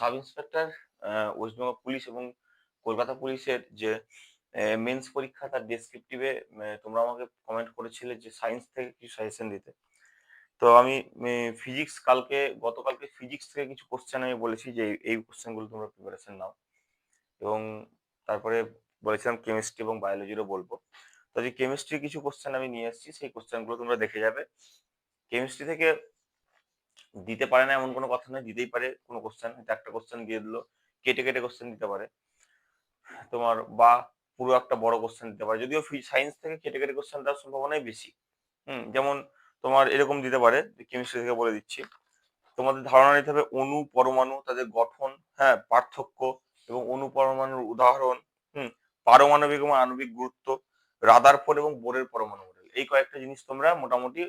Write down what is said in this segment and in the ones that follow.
Sub inspector West Bengal police এবং কলকাতা পুলিশের যে মেন্স পরীক্ষা তার ডেসক্রিপটিভে তোমরা আমাকে কমেন্ট করেছিলে যে সায়েন্স থেকে কিছু সাজেশন দিতে। তো আমি ফিজিক্স কালকে, গতকালকে ফিজিক্স থেকে কিছু কোশ্চেন আমি বলেছি যে এই- কোশ্চেনগুলো তোমরা প্রিপারেশন নাও। এবং তারপরে বলেছিলাম কেমিস্ট্রি এবং বায়োলজিরও বলব। তো যে কেমিস্ট্রি কিছু কোশ্চেন আমি নিয়ে এসেছি, সেই কোশ্চেনগুলো তোমরা দেখে যাবে। কেমিস্ট্রি থেকে দিতে পারে না এমন কোনো কথা নয়, দিতেই পারে। কোনো কোশ্চেন একটা কোশ্চেন দিয়ে দিলো। কেটে কেটে কোশ্চেন দিতে পারে। তোমার বা পুরো একটা বড় কোশ্চেন দিতে পারে। যদিও সায়েন্স থেকে কেটে কেটে কোশ্চেন দেওয়ার সম্ভাবনাই বেশি। হুম, যেমন তোমার এরকম দিতে পারে কেমিস্ট্রি থেকে বলে দিচ্ছি। তোমাদের ধারণা নিতে হবে অণু, পরমাণু, তাদের গঠন হ্যাঁ পার্থক্য এবং অণু, পরমাণুর উদাহরণ, হুম, পারমাণবিক এবং আণবিক গুরুত্ব রাদার রাদারফোর্ড এবং বোরের পরমাণু মডেল এই কয়েকটা জিনিস তোমরা মোটামুটি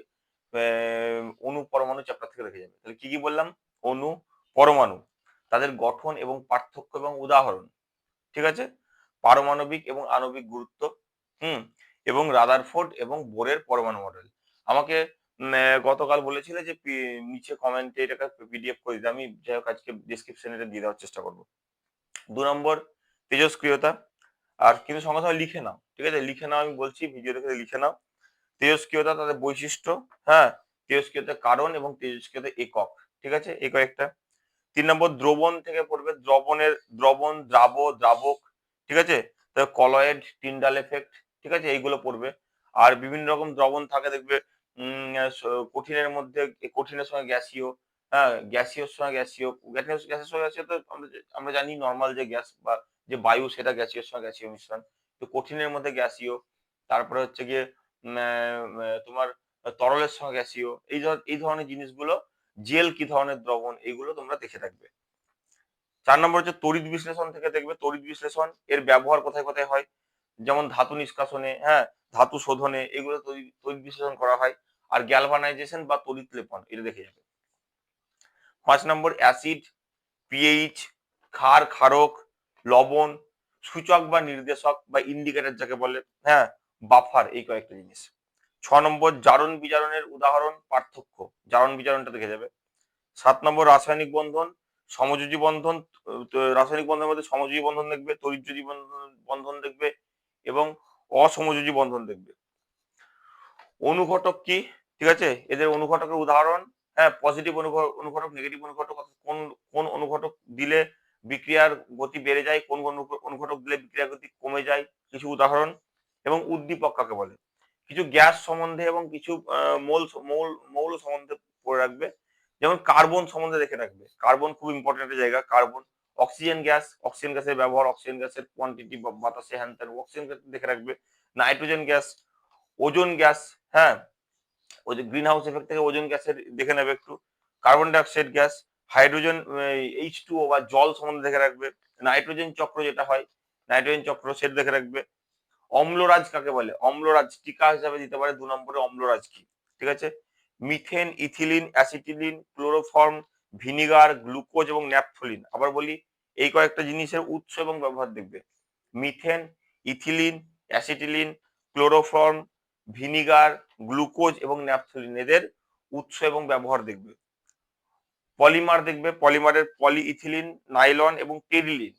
অণু পরমাণু চ্যাপ্টার থেকে রেখে যাবে। তাহলে কি কি বললাম? অণু পরমাণু। তাদের গঠন এবং পার্থক্য এবং উদাহরণ। ঠিক আছে? পারমাণবিক এবং আণবিক গুরুত্ব, হুম, এবং রাদারফোর্ড এবং বোরের পরমাণু মডেল আমাকে গতকাল বলেছিলে যে নিচে কমেন্টে এটাকে পিডিএফ করে দিতে। আমি যাই হোক, আজকে ডিসক্রিপশনে এটা দিয়ে দেওয়ার চেষ্টা করব। দু নম্বর, তেজস্ক্রিয়তা। আর কিন্তু সঙ্গে সঙ্গে লিখে নাও। ঠিক আছে? লিখে নাও, আমি বলছি ভিডিও দেখে লিখে নাও। তেজস্ক্রিয়তা তাদের বৈশিষ্ট্য হ্যাঁ? তেজস্ক্রিয়তার কারণ এবং তেজস্ক্রিয়তা একক, ঠিক আছে? এই কয়েকটা তিন নম্বর, দ্রবণ থেকে পড়বে দ্রবণের, দ্রবণ, দ্রাব, দ্রাবক, ঠিক আছে? কলয়েড, টিন্ডাল এফেক্ট, ঠিক আছে? এইগুলো পড়বে। আর বিভিন্ন রকম দ্রবণ থাকে, দেখবে কঠিনের মধ্যে, কঠিনের সঙ্গে গ্যাসীয় হ্যাঁ? গ্যাসীয়র সঙ্গে গ্যাসীয় গ্যাসীয় গ্যাসের সঙ্গে গ্যাসীয় তো আমরা আমরা জানি নর্মাল যে গ্যাস বা যে বায়ু, সেটা গ্যাসীয়র সঙ্গে গ্যাসীয় মিশ্রণ। তো কঠিনের মধ্যে গ্যাসীয়, তারপরে হচ্ছে গিয়ে তোমার তরলের সঙ্গে গ্যাসীয় এই এই ধরনের জিনিসগুলো জেল কি ধরনের দ্রবণ, এগুলো তোমরা দেখে থাকবে। চার নম্বর হচ্ছে তড়িৎ বিশ্লেষণ থেকে দেখবে, তড়িৎ বিশ্লেষণ, এর ব্যবহার কোথায় কোথায় হয়? যেমন ধাতু নিষ্কাশনে হ্যাঁ ধাতু শোধনে, এগুলো তড়িৎ বিশ্লেষণ করা হয়। আর গ্যালভানাইজেশন বা তড়িৎ লেপন, এটা দেখে যাবে। পাঁচ নম্বর অ্যাসিড পিএইচ ক্ষার, ক্ষারক, লবণ, সূচক বা নির্দেশক বা ইন্ডিকেটর যাকে বলে হ্যাঁ বাফার এই কয়েকটা জিনিস। ছ নম্বর, জারণ বিজারণের উদাহরণ, পার্থক্য। জারণ বিজারণটা দেখে যাবে। সাত নম্বর, রাসায়নিক বন্ধন, সমযোজী বন্ধন রাসায়নিক বন্ধনের মধ্যে সমযোজী বন্ধন দেখবে, তড়িৎযোজী বন্ধন বন্ধন দেখবে এবং অসমযোজী বন্ধন দেখবে। অনুঘটক কি? ঠিক আছে? এদের অনুঘটকের উদাহরণ হ্যাঁ পজিটিভ অনুঘটক নেগেটিভ অনুঘটক কোন কোন অনুঘটক দিলে বিক্রিয়ার গতি বেড়ে যায়, কোন অনুঘটক দিলে বিক্রিয়ার গতি কমে যায়, কিছু উদাহরণ। এবং উদ্দীপক কাকে বলে? কিছু গ্যাস সম্বন্ধে এবং কিছু মৌল মৌল মৌল সম্বন্ধে পড়ে রাখবে। যেমন কার্বন সম্বন্ধে দেখে রাখবে। কার্বন খুব ইম্পর্টেন্ট একটা জায়গা। কার্বন, অক্সিজেন গ্যাস, অক্সিজেন গ্যাসের ব্যবহার, অক্সিজেন গ্যাসের কোয়ান্টিটি বাতাসে, হ্যান ত্যান, অক্সিজেন গ্যাস দেখে রাখবে। নাইট্রোজেন গ্যাস, ওজোন গ্যাস হ্যাঁ? ওই যে গ্রিন হাউস এফেক্ট থেকে ওজোন গ্যাসের দেখে নেবে একটু। Carbon dioxide gas hydrogen H two বা জল সম্বন্ধে দেখে রাখবে। নাইট্রোজেন চক্র যেটা হয়, নাইট্রোজেন চক্র সেটা দেখে রাখবে। অম্লরাজ কাকে বলে? অম্লরাজ টিকা হিসাবে দিতে পারে, দু নম্বরে অম্লরাজ কি? ঠিক আছে? Methane, ethylene, acetylene, chloroform, vinegar, glucose এবং ন্যাপথলিন। আবার বলি, এই কয়েকটা জিনিসের উৎস এবং ব্যবহার দেখবে। Methane, ethylene, acetylene, chloroform, vinegar, glucose এবং ন্যাপথলিন এদের উৎস এবং ব্যবহার দেখবে। পলিমার দেখবে, পলিমারের পলি ইথিলিন নাইলন এবং টেরিলিন।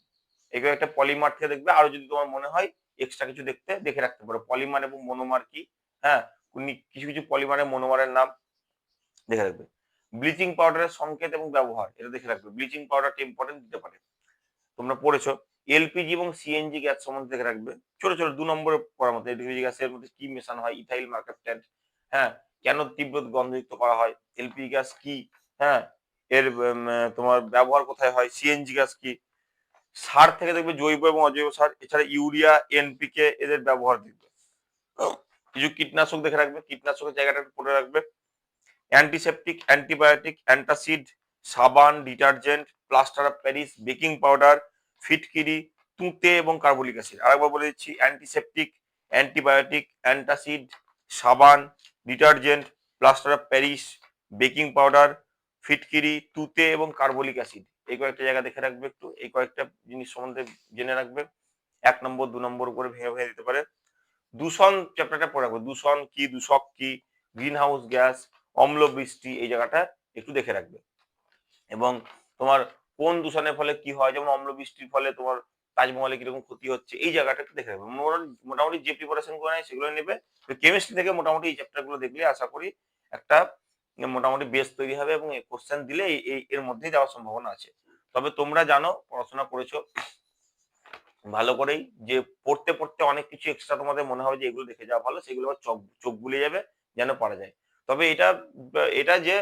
এগুলো একটা পলিমার থেকে দেখবে। আরও যদি তোমার মনে হয় এক্সট্রা কিছু দেখতে, দেখে রাখতে পারো। পলিমার এবং মনোমার কি? হ্যাঁ কিছু কিছু পলিমারের মনোমারের নাম দেখে রাখবে। ব্লিচিং পাউডারের সংকেত এবং ব্যবহার, এটা দেখে রাখবে। ব্লিচিং পাউডারটা ইম্পর্টেন্ট দিতে পারে। তোমরা পড়েছো এলপিজি এবং সিএনজি গ্যাস সম্বন্ধে দেখে রাখবে। ছোট ছোট, দু নম্বরে পড়ার মতো এলপিজি গ্যাসের মধ্যে কি মেশানো হয়? ইথাইল মার্কেপট্যান্ট হ্যাঁ কেন তীব্র গন্ধযুক্ত করা হয়? এলপিজি গ্যাস কি? হ্যাঁ এর তোমার ব্যবহার কোথায় হয়? সিএনজি গ্যাস কি? সার থেকে দেখবে জৈব এবং অজৈব সার, এছাড়া ইউরিয়া এনপিকে এদের ব্যবহার দেখবে। কিছু কীটনাশক দেখে রাখবে, কীটনাশকের জায়গাটা একটু পড়ে রাখবে। অ্যান্টিসেপটিক অ্যান্টিবায়োটিক অ্যান্টাসিড সাবান, detergent, plaster of Paris, baking powder, ফিটকিরি, তুঁতে এবং কার্বলিক অ্যাসিড। আরেকবার বলে দিচ্ছি অ্যান্টিসেপটিক অ্যান্টিবায়োটিক অ্যান্টাসিড সাবান, detergent, plaster of Paris, baking powder, ফিটকিরি, তুঁতে এবং কার্বলিক অ্যাসিড। এই কয়েকটা জায়গা দেখে রাখবে একটু, এই কয়েকটা জিনিস সম্বন্ধে জেনে রাখবে। এক নম্বর, দু নম্বর করে ভেঙে ভেঙে দিতে পারে। দূষণ চ্যাপ্টারটা পড়ে রাখবে। দূষণ কি, দূষক কি গ্রিন হাউস গ্যাস অম্ল বৃষ্টি এই জায়গাটা একটু দেখে রাখবে। এবং তোমার কোন দূষণের ফলে কি হয়, যেমন অম্ল বৃষ্টির ফলে তোমার তাজমহলে কীরকম ক্ষতি হচ্ছে, এই জায়গাটা একটু দেখে নেবে মোটামুটি- যে প্রিপারেশন করে নেয় সেগুলো নেবে। কেমিস্ট্রি থেকে মোটামুটি এই চ্যাপ্টারগুলো দেখলে আশা করি একটা মোটামুটি বেস তৈরি হবে এবং কোশ্চেন দিলে এই এর মধ্যেই যাওয়ার সম্ভাবনা আছে। তবে তোমরা জানো, পড়াশোনা করেছ, ভালো করেই যে পড়তে পড়তে অনেক কিছু এক্সট্রা তোমাদের মনে হবে যে এগুলো দেখে যাওয়া ভালো, সেগুলো চোখ চোখ গুলে যাবে, যেন পারা যায়। তবে এটা এটা যে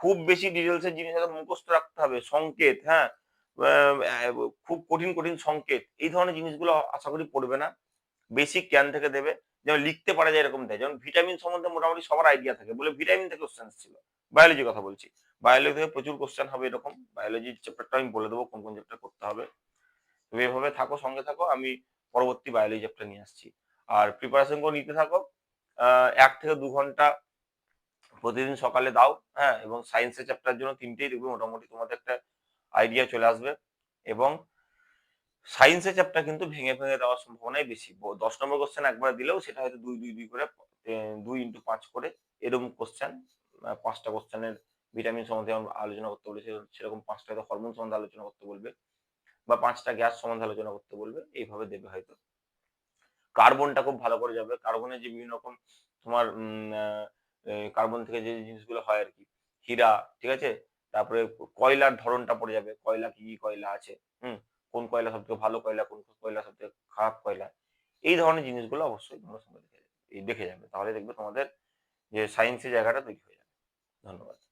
খুব বেশি ডিটেলস এর জিনিস মুখস্থ রাখতে হবে, সংকেত হ্যাঁ? খুব কঠিন কঠিন সংকেত, এই ধরনের জিনিসগুলো আশা করি পড়বে না। বেসিক জ্ঞান থেকে দেবে। যেমন লিখতে পারা যায় এরকম দেয়। যেমন ভিটামিন সম্বন্ধে মোটামুটি সবার আইডিয়া থাকে। বলে ভিটামিন থেকে কোশ্চেন ছিল। বায়োলজি কথা বলছি। বায়োলজি থেকে প্রচুর কোশ্চেন হবে এরকম। বায়োলজির চ্যাপ্টারটা আমি বলে দেবো কোন কোন চ্যাপ্টার করতে হবে। তুমি এভাবে থাকো, সঙ্গে থাকো। আমি পরবর্তী বায়োলজি চ্যাপ্টার নিয়ে আসছি। আর প্রিপারেশন করে নিতে থাকো। এক থেকে দু ঘণ্টা প্রতিদিন সকালে দাও হ্যাঁ? এবং সায়েন্সের চ্যাপ্টার জন্য তিনটেই দেখবে। মোটামুটি তোমাদের একটা আইডিয়া চলে আসবে। এবং সায়েন্সের চ্যাপ্টার কিন্তু ভেঙে ভেঙে দেওয়ার সম্ভাবনাই বেশি। দশ নম্বর কোশ্চেন একবার দিলেও সেটা হয়তো দুই দুই দুই করে দুই ইন্টু পাঁচ করে এরকম কোশ্চেন পাঁচটা কোশ্চেনের ভিটামিন সম্বন্ধে আলোচনা করতে বলেছে, সেরকম পাঁচটা হয়তো হরমোন সম্বন্ধে আলোচনা করতে বলবে বা পাঁচটা গ্যাস সম্বন্ধে আলোচনা করতে বলবে, এইভাবে দেবে হয়তো। কার্বনটা খুব ভালো করে যাবে কার্বনের যে বিভিন্ন রকম তোমার কার্বন থেকে যে জিনিসগুলো হয় আর কি হীরা, ঠিক আছে? তারপরে কয়লার ধরনটা পড়ে যাবে, কয়লা কি কি, কয়লা আছে, হুম? কোন কয়লা সবথেকে ভালো কয়লা, কোন কয়লা সবথেকে খারাপ কয়লা, এই ধরনের জিনিসগুলো অবশ্যই তোমরা সঙ্গে দেখে যাবে দেখে যাবে। তাহলে দেখবে তোমাদের যে সায়েন্সের জায়গাটা তৈরি হয়ে যাবে। ধন্যবাদ।